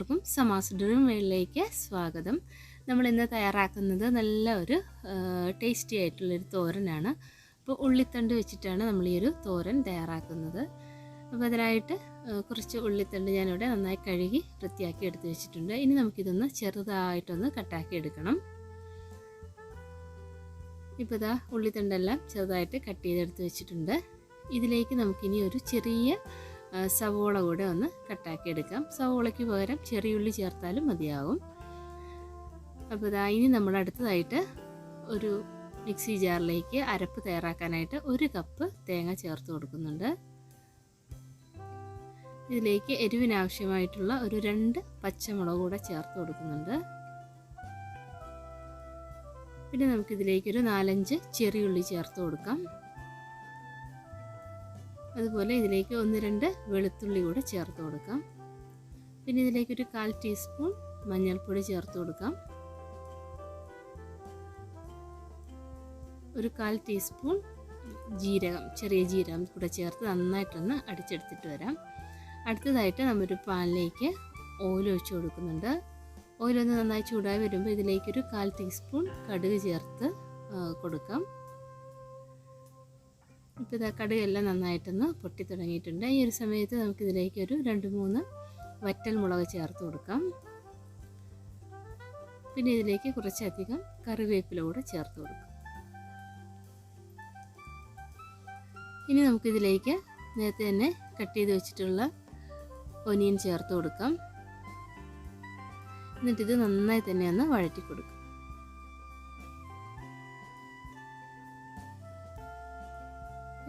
എല്ലാവർക്കും സമാസ് ഡ്രീം വേളിലേക്ക് സ്വാഗതം. നമ്മൾ ഇന്ന് തയ്യാറാക്കുന്നത് നല്ല ഒരു ടേസ്റ്റി ആയിട്ടുള്ളൊരു തോരനാണ്. അപ്പോൾ ഉള്ളിത്തണ്ട് വെച്ചിട്ടാണ് നമ്മൾ ഈ ഒരു തോരൻ തയ്യാറാക്കുന്നത്. അപ്പോൾ അതിനായിട്ട് കുറച്ച് ഉള്ളിത്തണ്ട് ഞാനിവിടെ നന്നായി കഴുകി വൃത്തിയാക്കി എടുത്ത് വെച്ചിട്ടുണ്ട്. ഇനി നമുക്കിതൊന്ന് ചെറുതായിട്ടൊന്ന് കട്ടാക്കി എടുക്കണം. ഇപ്പോൾ ഇതാ ഉള്ളിത്തണ്ടെല്ലാം ചെറുതായിട്ട് കട്ട് ചെയ്തെടുത്ത് വെച്ചിട്ടുണ്ട്. ഇതിലേക്ക് നമുക്കിനി ഒരു ചെറിയ സവോള കൂടെ ഒന്ന് കട്ടാക്കി എടുക്കാം. സവോളയ്ക്ക് പകരം ചെറിയുള്ളി ചേർത്താലും മതിയാകും അപ്പോൾ ഇതാ ഇനി നമ്മൾ അടുത്തതായിട്ട് ഒരു മിക്സി ജാറിലേക്ക് അരപ്പ് തയ്യാറാക്കാനായിട്ട് ഒരു കപ്പ് തേങ്ങ ചേർത്ത് കൊടുക്കുന്നുണ്ട്. ഇതിലേക്ക് എരിവിനാവശ്യമായിട്ടുള്ള ഒരു രണ്ട് പച്ചമുളക് കൂടെ ചേർത്ത് കൊടുക്കുന്നുണ്ട്. പിന്നെ നമുക്കിതിലേക്കൊരു നാലഞ്ച് ചെറിയുള്ളി ചേർത്ത് കൊടുക്കാം. അതുപോലെ ഇതിലേക്ക് ഒന്ന് രണ്ട് വെളുത്തുള്ളി കൂടെ ചേർത്ത് കൊടുക്കാം. പിന്നെ ഇതിലേക്ക് ഒരു കാൽ ടീസ്പൂൺ മഞ്ഞൾപ്പൊടി ചേർത്ത് കൊടുക്കാം. ഒരു കാൽ ടീസ്പൂൺ ജീരകം ചെറിയ ജീരകം കൂടെ ചേർത്ത് നന്നായിട്ടൊന്ന് അടിച്ചെടുത്തിട്ട് വരാം. അടുത്തതായിട്ട് നമ്മൊരു പാനിലേക്ക് ഓയിൽ ഒഴിച്ച് കൊടുക്കുന്നുണ്ട്. ഓയിലൊന്ന് നന്നായി ചൂടായി വരുമ്പോൾ ഇതിലേക്കൊരു കാൽ ടീസ്പൂൺ കടുക് ചേർത്ത് കൊടുക്കാം. ഇപ്പോൾ കടുകെല്ലാം നന്നായിട്ടൊന്ന് പൊട്ടി തുടങ്ങിയിട്ടുണ്ട് ഈ ഒരു സമയത്ത് നമുക്കിതിലേക്ക് ഒരു രണ്ട് മൂന്ന് വറ്റൽ മുളക് ചേർത്ത് കൊടുക്കാം. പിന്നെ ഇതിലേക്ക് കുറച്ചധികം കറിവേപ്പില കൂടെ ചേർത്ത് കൊടുക്കാം. ഇനി നമുക്കിതിലേക്ക് നേരത്തെ തന്നെ കട്ട് ചെയ്ത് വെച്ചിട്ടുള്ള ഒനിയൻ ചേർത്ത് കൊടുക്കാം. എന്നിട്ടിത് നന്നായി തന്നെ ഒന്ന് വഴറ്റി കൊടുക്കാം.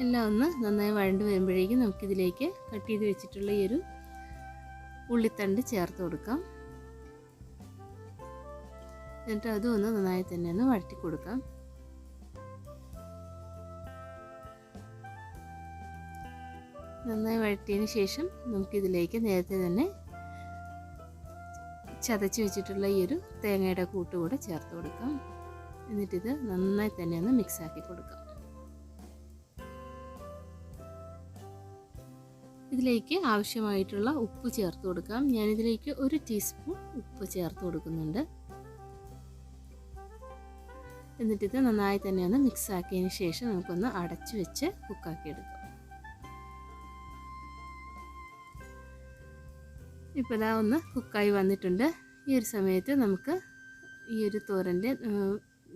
എല്ലാം ഒന്ന് നന്നായി വഴണ്ട് വരുമ്പോഴേക്കും നമുക്കിതിലേക്ക് കട്ട് ചെയ്ത് വെച്ചിട്ടുള്ള ഈ ഒരു ഉള്ളിത്തണ്ട് ചേർത്ത് കൊടുക്കാം. എന്നിട്ട് അതും ഒന്ന് നന്നായി തന്നെ ഒന്ന് വഴറ്റി കൊടുക്കാം. നന്നായി വഴറ്റിയതിന് ശേഷം നമുക്കിതിലേക്ക് നേരത്തെ തന്നെ ചതച്ച് വെച്ചിട്ടുള്ള ഈ ഒരു തേങ്ങയുടെ കൂട്ട് കൂടെ ചേർത്ത് കൊടുക്കാം. എന്നിട്ടിത് നന്നായി തന്നെ ഒന്ന് മിക്സാക്കി കൊടുക്കാം. ഇതിലേക്ക് ആവശ്യമായിട്ടുള്ള ഉപ്പ് ചേർത്ത് കൊടുക്കാം. ഞാനിതിലേക്ക് ഒരു ടീസ്പൂൺ ഉപ്പ് ചേർത്ത് കൊടുക്കുന്നുണ്ട്. എന്നിട്ടിത് നന്നായി തന്നെ ഒന്ന് മിക്സ് ആക്കിയതിന് ശേഷം നമുക്കൊന്ന് അടച്ചു വെച്ച് കുക്കാക്കി എടുക്കാം. ഇപ്പോൾ ഇതാ ഒന്ന് കുക്കായി വന്നിട്ടുണ്ട്. ഈ ഒരു സമയത്ത് നമുക്ക് ഈ ഒരു തോരന്റെ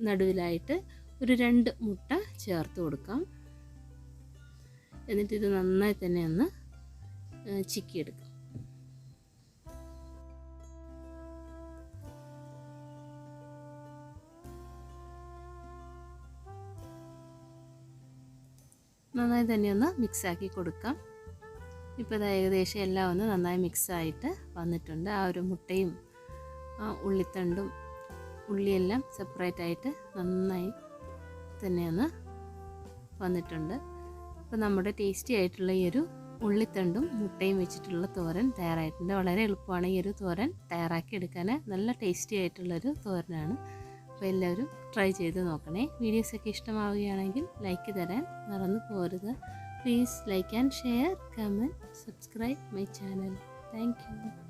നടുവിലായിട്ട് ഒരു രണ്ട് മുട്ട ചേർത്ത് കൊടുക്കാം. എന്നിട്ടിത് നന്നായി തന്നെ ഒന്ന് ചിക്കിയെടുക്കാം. നന്നായി തന്നെ ഒന്ന് മിക്സാക്കി കൊടുക്കാം. ഇപ്പോൾ ഇത് ഏകദേശം എല്ലാം ഒന്ന് നന്നായി മിക്സായിട്ട് വന്നിട്ടുണ്ട്. ആ ഒരു മുട്ടയും ആ ഉള്ളിത്തണ്ടും ഉള്ളിയെല്ലാം സെപ്പറേറ്റ് ആയിട്ട് നന്നായി തന്നെ ഒന്ന് വന്നിട്ടുണ്ട്. അപ്പോൾ നമ്മുടെ ടേസ്റ്റി ആയിട്ടുള്ള ഈ ഒരു ഉള്ളിത്തണ്ടും മുട്ടയും വെച്ചിട്ടുള്ള തോരൻ തയ്യാറായിട്ടുണ്ട്. വളരെ എളുപ്പമാണ് ഈ ഒരു തോരൻ തയ്യാറാക്കി എടുക്കാൻ. നല്ല ടേസ്റ്റി ആയിട്ടുള്ളൊരു തോരനാണ്. അപ്പോൾ എല്ലാവരും ട്രൈ ചെയ്ത് നോക്കണേ. വീഡിയോസൊക്കെ ഇഷ്ടമാവുകയാണെങ്കിൽ ലൈക്ക് തരാൻ മറന്നു പോരുത് please like and share comment subscribe my channel thank